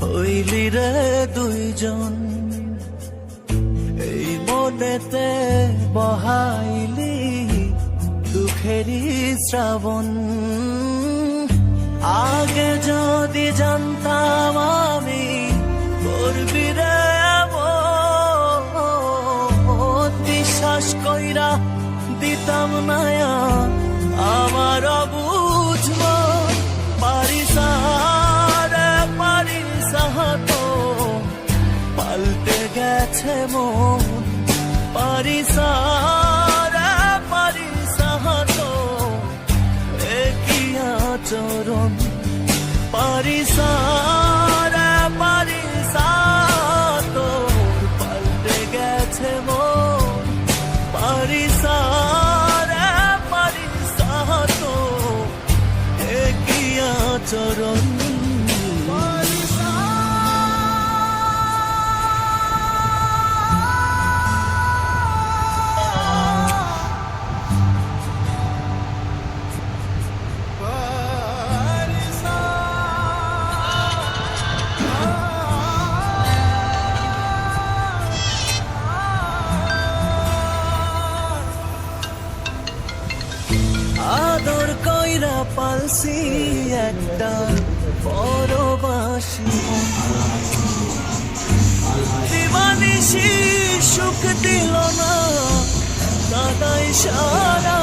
হইলি রে দুইজন। এই মনেতে বহাইলি দুঃখেরই শ্রাবণ। আগে যদি জানতাম আমি করবি রে বিশ্বাস কইরা দিতাম নায়া আমার বুঝব গেছে মন। পারি সারা পারি সাহাত একই আচরণ? পারি সারা পারি সাত পাল্টে গেছে মন। পালসি একটা পরবাসী। দিবানিসি সুখ দিল না দাদাই সারা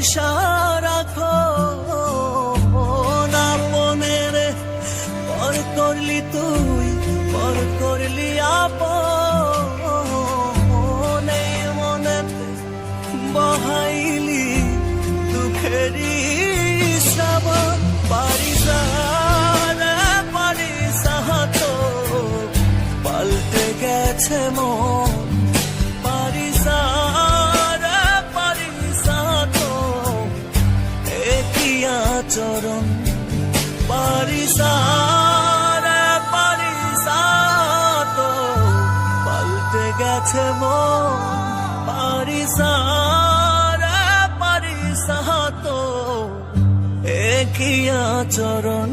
কাদাই রাখো না মনের পর করলি তুই পর করলি আপ মনে বহাইলি দুঃখেরই চরণ পারিসা পারিসা পাল্টে গেছে মো পারিসা পারিসা তো একিয়া চরণ